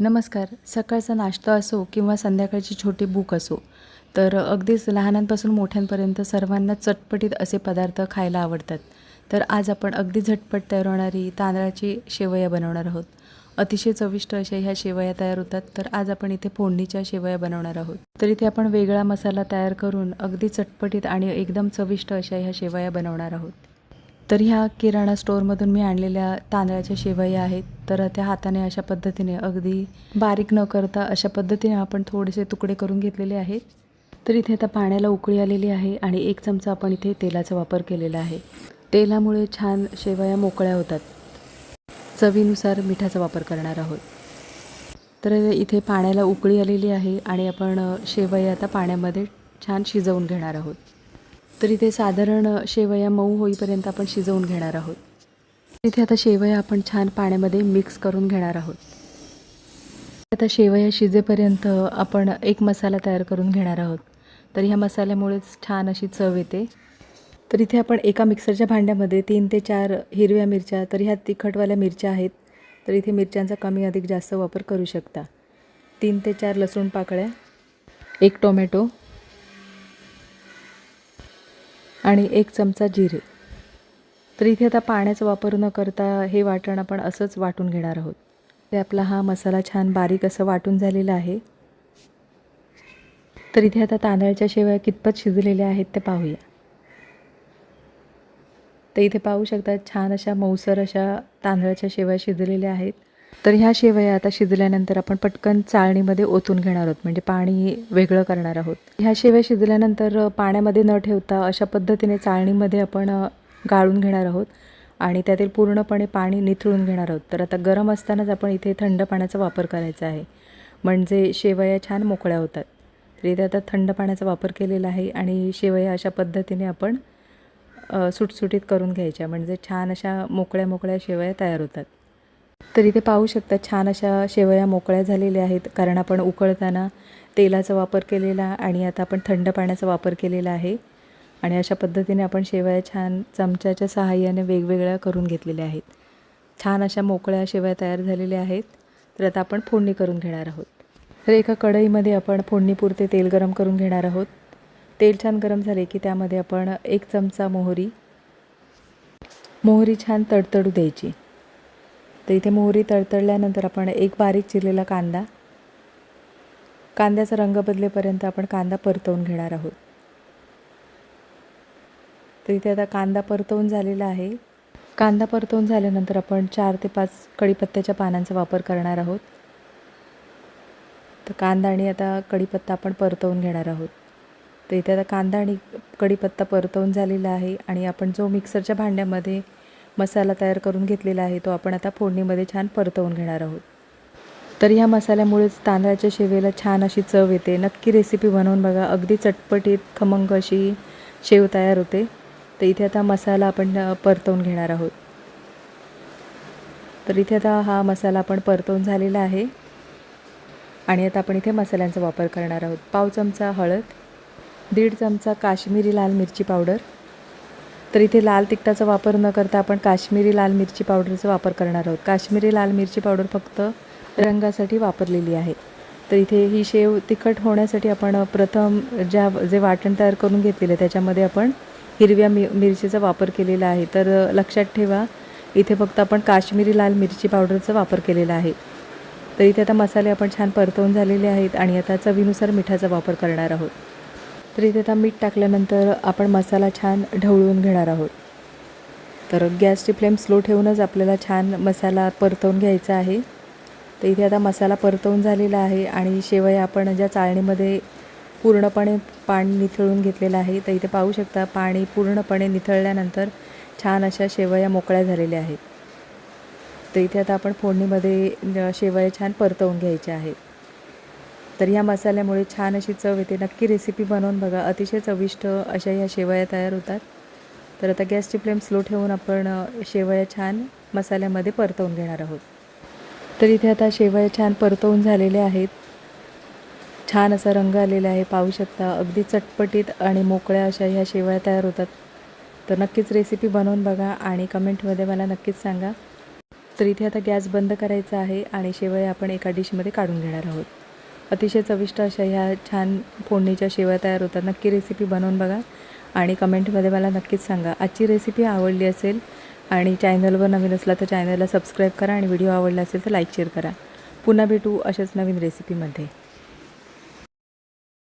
नमस्कार. सकाळचा नाश्ता असो किंवा संध्याकाळची छोटी भूक असो तर अगदीच लहानांपासून मोठ्यांपर्यंत सर्वांना चटपटीत असे पदार्थ खायला आवडतात. तर आज आपण अगदी झटपट तयार होणारी तांदळाची शेवया बनवणार आहोत. अतिशय चविष्ट अशा ह्या शेवया तयार होतात तर आज आपण इथे फोडणीच्या शेवया बनवणार आहोत. तर इथे आपण वेगळा मसाला तयार करून अगदी चटपटीत आणि एकदम चविष्ट अशा ह्या शेवया बनवणार आहोत. तर ह्या किराणा स्टोअरमधून मी आणलेल्या तांदळाच्या शेवया आहेत. तर त्या हाताने अशा पद्धतीने अगदी बारीक न करता अशा पद्धतीने आपण थोडेसे तुकडे करून घेतलेले आहेत. तर इथे आता पाण्याला उकळी आलेली आहे आणि एक चमचा आपण इथे तेलाचा वापर केलेला आहे. तेलामुळे छान शेवया मोकळ्या होतात. चवीनुसार मिठाचा वापर करणार आहोत. तर इथे पाण्याला उकळी आलेली आहे आणि आपण शेवया आता पाण्यामध्ये छान शिजवून घेणार आहोत. तर इथे साधारण शेवया मऊ होईपर्यंत आपण शिजवून घेणार आहोत. इथे आता शेवया आपण छान पाण्यामध्ये मिक्स करून घेणार आहोत. आता शेवया शिजेपर्यंत आपण एक मसाला तयार करून घेणार आहोत. तर ह्या मसाल्यामुळेच छान अशी चव येते. तर इथे आपण एका मिक्सरच्या भांड्यामध्ये तीन ते चार हिरव्या मिरच्या तर ह्या तिखटवाल्या मिरच्या आहेत. तर इथे मिरच्यांचा कमी अधिक जास्त वापर करू शकता. तीन ते चार लसूण पाकळ्या एक टोमॅटो आणि एक चमचा जिरे. तर इथे आता पाण्याचा वापर न करता हे वाटण आपण असंच वाटून घेणार आहोत. ते आपला हा मसाला छान बारीक असं वाटून झालेला आहे. तर इथे आता तांदळाच्या शेवया कितपत शिजलेल्या आहेत ते पाहूया. तर इथे पाहू शकता छान अशा मऊसर अशा तांदळाच्या शेवया शिजलेल्या आहेत. तर ह्या शेवया आता शिजल्यानंतर आपण पटकन चाळणीमध्ये ओतून घेणार आहोत म्हणजे पाणी वेगळं करणार आहोत. ह्या शेवया शिजल्यानंतर पाण्यामध्ये न ठेवता अशा पद्धतीने चाळणीमध्ये आपण गाळून घेणार आहोत आणि त्यातील पूर्णपणे पाणी निथळून घेणार आहोत. तर आता गरम असतानाच आपण इथे थंड पाण्याचा वापर करायचा आहे. म्हणजे शेवया छान मोकळ्या होतात. तर इथे आता थंड पाण्याचा वापर केलेला आहे आणि शेवया अशा पद्धतीने आपण सुटसुटीत करून घ्यायच्या. म्हणजे छान अशा मोकळ्या मोकळ्या शेवया तयार होतात. तर इथे पाहू शकता छान अशा शेवया मोकळ्या झालेल्या आहेत. कारण आपण उकळताना तेलाचा वापर केलेला आणि आता आपण थंड पाण्याचा वापर केलेला आहे. आणि अशा पद्धतीने आपण शेवया छान चमच्याच्या सहाय्याने वेगवेगळ्या करून घेतलेल्या आहेत. छान अशा मोकळ्या शेवया तयार झालेल्या आहेत. तर आता आपण फोडणी करून घेणार आहोत. तर एका कढईमध्ये आपण फोडणीपुरते तेल गरम करून घेणार आहोत. तेल छान गरम झाले की त्यामध्ये आपण एक चमचा मोहरी. मोहरी छान तडतडू द्यायची. तर इथे मोहरी तडतडल्यानंतर आपण एक बारीक चिरलेला कांदा. कांद्याचा रंग बदलेपर्यंत आपण कांदा परतवून घेणार आहोत. तर इथे आता कांदा परतवून झालेला आहे. कांदा परतवून झाल्यानंतर आपण चार ते पाच कढीपत्त्याच्या पानांचा वापर करणार आहोत. तर कांदा आणि आता कढीपत्ता आपण परतवून घेणार आहोत. तर इथे आता कांदा आणि कढीपत्ता परतवून झालेला आहे आणि आपण जो मिक्सरच्या भांड्यामध्ये मसाला तयार करून घेतलेला आहे तो आपण आता फोडणीमध्ये छान परतवून घेणार आहोत. तर ह्या मसाल्यामुळेच तांदळाच्या शेवेला छान अशी चव येते. नक्की रेसिपी बनवून बघा. अगदी चटपटीत खमंग अशी शेव तयार होते. तर इथे आता मसाला आपण परतवून घेणार आहोत. तर इथे आता हा मसाला आपण परतवून झालेला आहे. आणि आता आपण इथे मसाल्यांचा वापर करणार आहोत. पाव चमचा हळद दीड चमचा काश्मीरी लाल मिरची पावडर तर इथे लाल तिखटाचा वापर न करता आपण काश्मीरी लाल मिरची पावडरचा वापर करणार आहोत. काश्मीरी लाल मिरची पावडर फक्त रंगासाठी वापरलेली आहे. तर इथे ही शेव तिखट होण्यासाठी आपण प्रथम ज्या जे वाटण तयार करून घेतलेलं त्याच्यामध्ये आपण हिरव्या मि मिरचीचा वापर केलेला आहे. तर लक्षात ठेवा इथे फक्त आपण काश्मीरी लाल मिरची पावडरचा वापर केलेला आहे. तर इथे आता मसाले आपण छान परतवून झालेले आहेत आणि आता चवीनुसार मिठाचा वापर करणार आहोत. तर इथे आता मीठ टाकल्यानंतर आपण मसाला छान ढवळून घेणार आहोत. तर गॅसची फ्लेम स्लो ठेवूनच आपल्याला छान मसाला परतवून घ्यायचा आहे. तर इथे आता मसाला परतवून झालेला आहे आणि शेवया आपण ज्या चाळणीमध्ये पूर्णपणे पाणी निथळून घेतलेलं आहे तर इथे पाहू शकता पाणी पूर्णपणे निथळल्यानंतर छान अशा शेवया मोकळ्या झालेल्या आहेत. तर इथे आता आपण फोडणीमध्ये शेवया छान परतवून घ्यायच्या आहेत. तर ह्या मसाल्यामुळे छान अशी चव येते. नक्की रेसिपी बनवून बघा. अतिशय चविष्ट अशा ह्या शेवया तयार होतात. तर आता गॅसची फ्लेम स्लो ठेवून आपण शेवया छान मसाल्यामध्ये परतवून घेणार आहोत. तर इथे आता शेवया छान परतवून झालेल्या आहेत. छान असा रंग आलेला आहे. पाहू शकता अगदी चटपटीत आणि मोकळ्या अशा ह्या शेवया तयार होतात. तर नक्कीच रेसिपी बनवून बघा आणि कमेंटमध्ये मला नक्कीच सांगा. तर इथे आता गॅस बंद करायचा आहे आणि शेवया आपण एका डिशमध्ये काढून घेणार आहोत. अतिशय चविष्ट अशा ह्या छान फोडणीच्या शेवया तयार होतात. नक्की रेसिपी बनवून बघा आणि कमेंटमध्ये मला नक्कीच सांगा. आजची रेसिपी आवडली असेल आणि चॅनलवर नवीन असला तर चॅनलला सबस्क्राईब करा आणि व्हिडिओ आवडला असेल तर लाईक शेअर करा. पुन्हा भेटू अशाच नवीन रेसिपीमध्ये